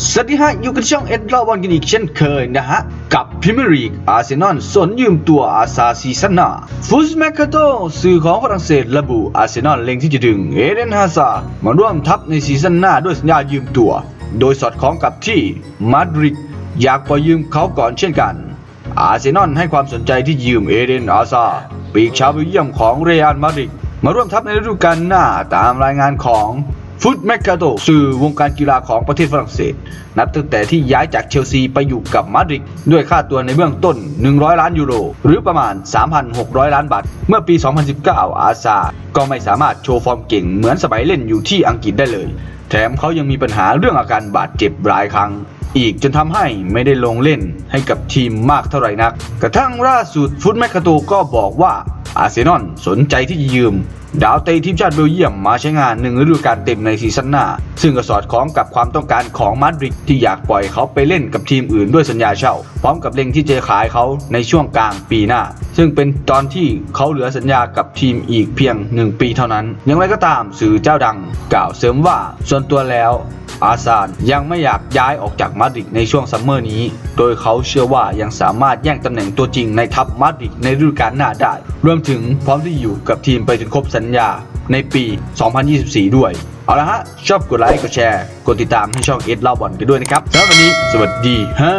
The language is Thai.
สวัสดีฮะ อยู่กับช่องเอ็ดลาวันกันอีกเช่นเคยนะฮะ กับพิมรีกอาร์เซนอลสนยืมตัวอาซาซีซันนาฟูสแมคคาโตสื่อของฝรั่งเศสระบุอาร์เซนอลเล็งที่จะดึงเอเดนฮาซามาร่วมทัพในซีซั่นหน้าด้วยสัญญายืมตัว โดยสอดคล้องกับที่มาดริดอยากปล่อยยืมเขาก่อนเช่นกัน อาร์เซนอลให้ความสนใจที่ยืมเอเดนอาซาปีกชาวเบลเยียมของเรอัลมาดริดมาร่วมทัพในฤดูกาลหน้าตามรายงานของ ฟุตแมคคาโตสื่อวงการกีฬาของประเทศฝรั่งเศส นับตั้งแต่ที่ย้ายจากเชลซีไปอยู่กับมาดริดด้วยค่าตัวในเบื้องต้น 100 ล้านยูโร หรือประมาณ 3,600 ล้านบาท เมื่อปี 2019 อาซา ก็ไม่สามารถโชว์ฟอร์มเก่งเหมือนสมัยเล่นอยู่ที่อังกฤษได้เลย แถมเขายังมีปัญหาเรื่องอาการบาดเจ็บหลายครั้งอีกจนทำให้ไม่ได้ลงเล่นให้กับทีมมากเท่าไหร่นัก กระทั่งล่าสุดฟุตแมคคาโตก็บอกว่าอาร์เซนอลสนใจที่จะยืม ดาวเตะทีมชาติเบลเยียมมาใช้งานหนึ่งฤดูกาลเต็มในซีซั่นหน้า ซึ่งก็สอดคล้องกับความต้องการของมาดริดที่อยากปล่อยเขาไปเล่นกับทีมอื่นด้วยสัญญาเช่า พร้อมกับเล็งที่จะขายเขาในช่วงกลางปีหน้า ซึ่งเป็นตอนที่เขาเหลือสัญญากับทีมอีกเพียง 1 ปีเท่านั้น อย่างไรก็ตามสื่อเจ้าดัง กล่าวเสริมว่าส่วนตัวแล้ว อาซานยังไม่อยากย้ายออกจากมาดริดในช่วงซัมเมอร์นี้ โดยเขาเชื่อว่ายังสามารถแย่งตำแหน่งตัวจริงในทัพมาดริดในฤดูกาลหน้าได้ รวมถึงพร้อมที่อยู่กับทีมไปจนครบสัญญาในปี 2024 ด้วย เอาละฮะ ชอบกดไลค์ กดแชร์ กดติดตามให้ช่องเอ็ดเล่าบอลกันด้วยนะครับสำหรับวันนี้ สวัสดีฮะ